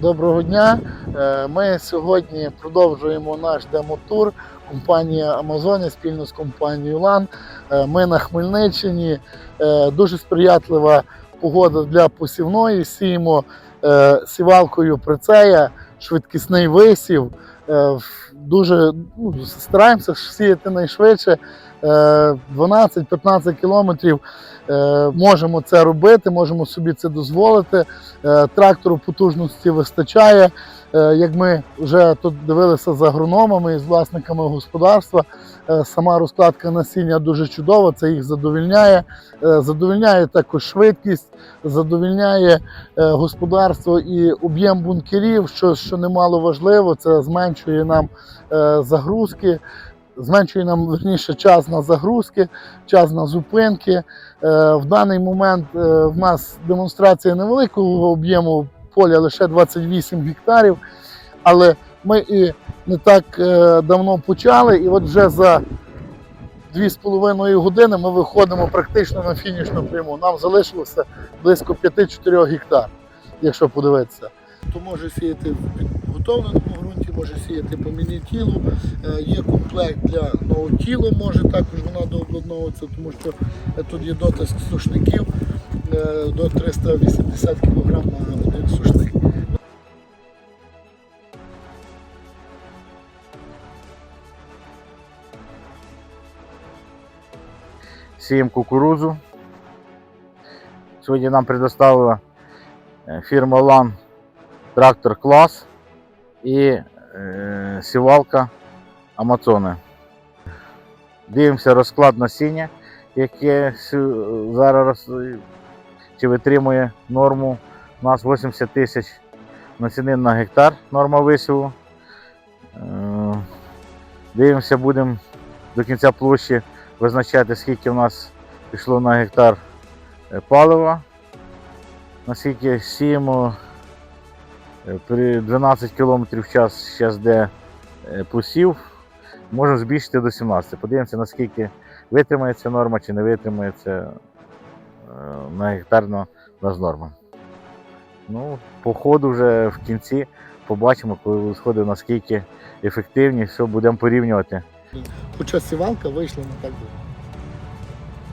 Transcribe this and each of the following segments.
Доброго дня. Е, Ми сьогодні продовжуємо наш демотур. Компанія Амазонія спільно з компанією Лан. Е, Ми на Хмельниччині. Е, Дуже сприятлива погода для посівної. Сіємо сівалкою прицея, швидкісний висів. Дуже ну, стараємося сіяти найшвидше. Е, 12-15 кілометрів е, можемо це робити, можемо собі це дозволити. Е, Трактору потужності вистачає. Е, Як ми вже тут дивилися з агрономами і з власниками господарства, е, сама розкладка насіння дуже чудова, це їх задовільняє. Е, Задовільняє також швидкість, задовільняє е, господарство і об'єм бункерів, що, що немало важливо, це зменшує нам е, загрузки. Зменшує нам верніше час на загрузки, час на зупинки. Е, В даний момент е, в нас демонстрація невеликого об'єму поля лише 28 гектарів, але ми і не так е, давно почали, і от вже за 2,5 години ми виходимо практично на фінішну пряму. Нам залишилося близько 5-4 гектар, якщо подивитися. То може сіяти в підготовленому може сіяти по міні-тілу. Е, Є комплект для новотілу, може також вона дообладновуватися, тому що тут є дотиск сушників е, до 380 кг на один сушник. сіємо кукурудзу. Сьогодні нам предоставила е, фірма LAN трактор клас і сівалка Амазони. Дивимося розклад насіння, яке зараз чи витримує норму. У нас 80 тисяч насінин на гектар норма висіву. Е, Дивимося, будемо до кінця площі визначати, скільки в нас пішло на гектар е, палива, наскільки сіємо е, при 12 км в час, зараз де е, посів, можемо збільшити до 17. Подивимося, наскільки витримається норма чи не витримається е, на гектар на, на норма. Ну, по ходу вже в кінці побачимо, коли сходи, наскільки ефективні, все будемо порівнювати. Хоча сівалка вийшла не так добре.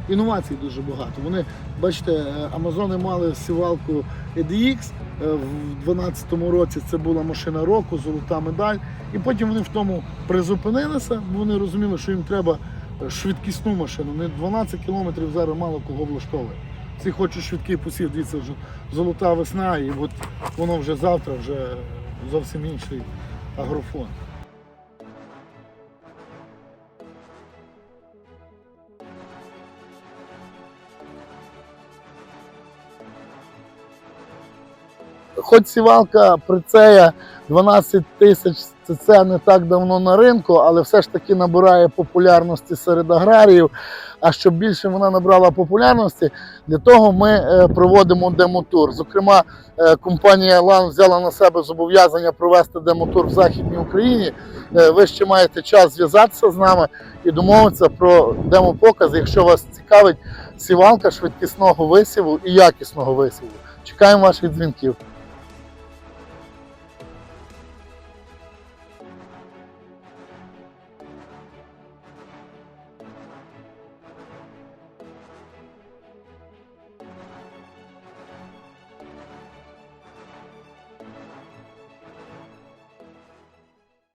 Інновацій дуже багато. Вони, бачите, е, Амазони мали сівалку EDX. е, В 2012 році це була машина року, золота медаль. І потім вони в тому призупинилися, бо вони розуміли, що їм треба е, швидкісну машину. Не 12 кілометрів зараз мало кого влаштовує. Всі хочуть швидкий посів, дивіться, вже золота весна, і от воно вже завтра вже зовсім інший агрофон. Хоч сівалка прицея 12 тисяч, це, не так давно на ринку, але все ж таки набирає популярності серед аграріїв. А щоб більше вона набрала популярності, для того ми е, проводимо демотур. Зокрема, е, компанія Лан взяла на себе зобов'язання провести демотур в Західній Україні. Е, Ви ще маєте час зв'язатися з нами і домовитися про демопоказ, якщо вас цікавить сівалка швидкісного висіву і якісного висіву. Чекаємо ваших дзвінків.